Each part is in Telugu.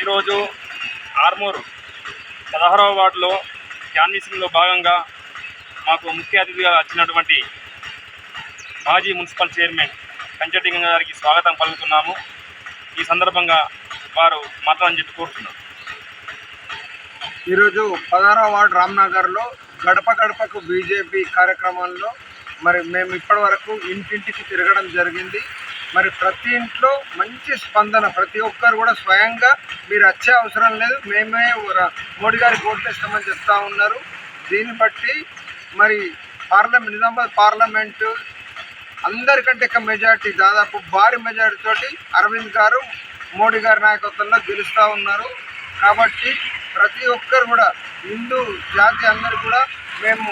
ఈరోజు ఆర్మూర్ పదహారవ వార్డులో క్యాన్వీసింగ్లో భాగంగా మాకు ముఖ్య అతిథిగా వచ్చినటువంటి మాజీ మున్సిపల్ చైర్మన్ కంచటింగ గారికి స్వాగతం పలుకుతున్నాము. ఈ సందర్భంగా వారు మాట్లాడని చెప్పి కోరుతున్నారు ఈరోజు పదహారవ వార్డు రామ్నగర్లో గడప గడపకు బీజేపీ కార్యక్రమంలో మరి మేము ఇప్పటి వరకు ఇంటింటికి తిరగడం జరిగింది. మరి ప్రతి ఇంట్లో మంచి స్పందన ప్రతి ఒక్కరు కూడా స్వయంగా మీరు వచ్చే అవసరం లేదు. మేమే మోడీ గారికి ఓట్లేస్తామని చెప్తా ఉన్నారు. దీన్ని బట్టి మరి పార్లమెంట్ నిజామాబాద్ పార్లమెంటు అందరికంటే ఎక్కువ మెజార్టీ దాదాపు భారీ మెజార్టీ తోటి అరవింద్ గారు మోడీ గారి నాయకత్వంలో గెలుస్తూ ఉన్నారు. కాబట్టి ప్రతి ఒక్కరు కూడా హిందూ జాతి అందరు కూడా మేము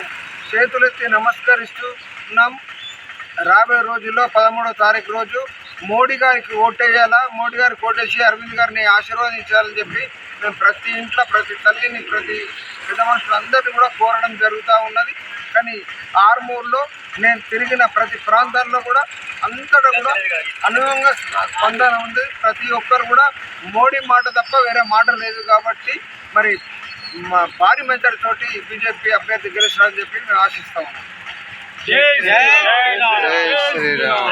చేతులెత్తి నమస్కరిస్తూ ఉన్నాం. రాబోయే రోజుల్లో పదమూడో తారీఖు రోజు మోడీ గారికి ఓటేయాలా? మోడీ గారికి ఓటేసి అరవింద్ గారిని ఆశీర్వదించాలని చెప్పి మేము ప్రతి ఇంట్లో ప్రతి తల్లిని ప్రతి పెద్ద మనుషులందరినీ కూడా కోరడం జరుగుతూ ఉన్నది. కానీ ఆర్మూర్లో నేను తిరిగిన ప్రతి ప్రాంతాల్లో కూడా అంతటా కూడా అనుభవంగా స్పందన ఉంది. ప్రతి ఒక్కరు కూడా మోడీ మాట తప్ప వేరే మాట లేదు కాబట్టి మరి మా భారీ మెజార్ తోటి బీజేపీ అభ్యర్థి గెలుస్తారని చెప్పి మేము ఆశిస్తా ఉన్నాం. జై శ్రీరామ్. జై శ్రీరామ్